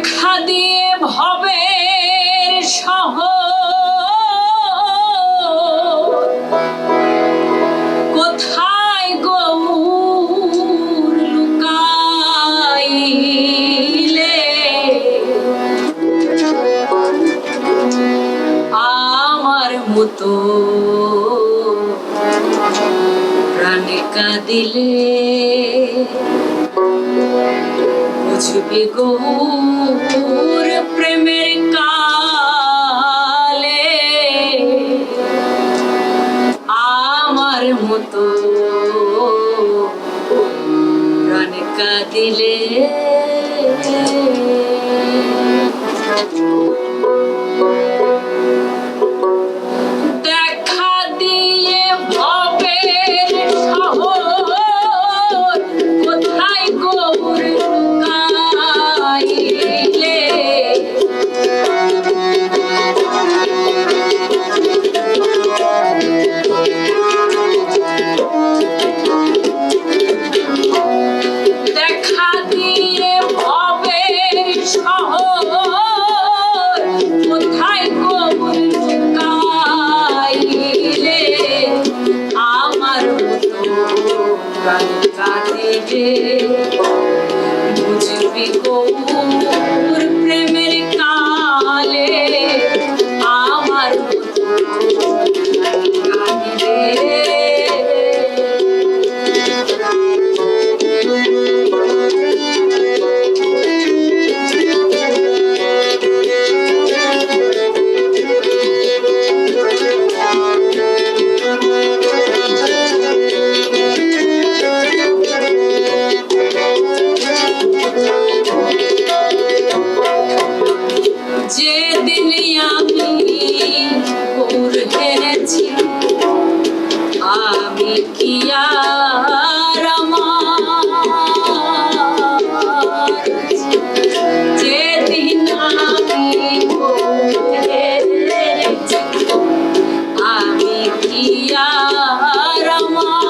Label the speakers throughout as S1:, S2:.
S1: দেখা দিয়ে ভবের সহ। কোথায় গমুর লুকাইলে? আমার মতো প্রাণে কাঁদিলে। ঝুঁকে গৌর প্রেমের Oh, মা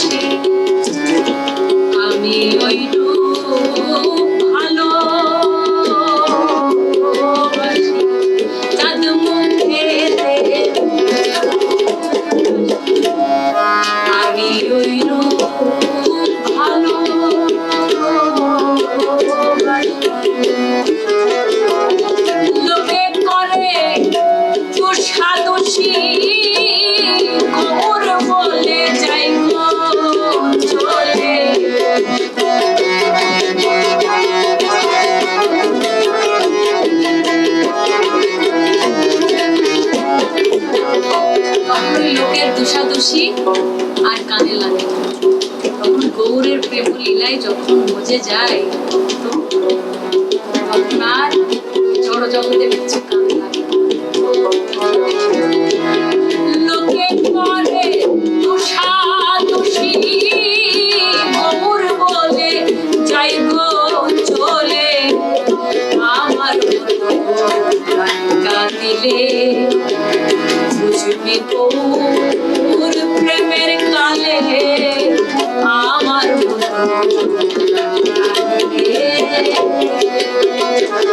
S1: Thank you. গৌরের যখন মজে যায়, তখন আর জড় জগতের কিছু বলে যাই গো চলে। আমার কাঁদিলে বুঝবি গৌর প্রেমের কালে Thank you.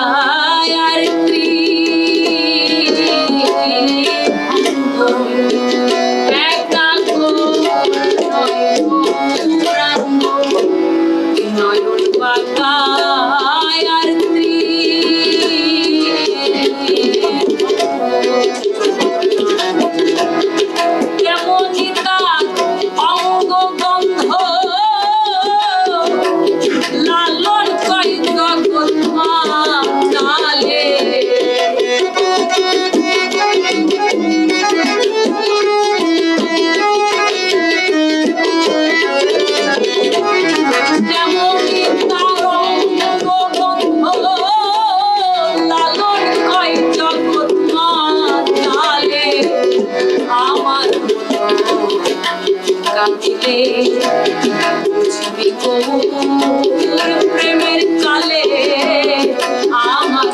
S1: 나 প্রেমের কালে আমার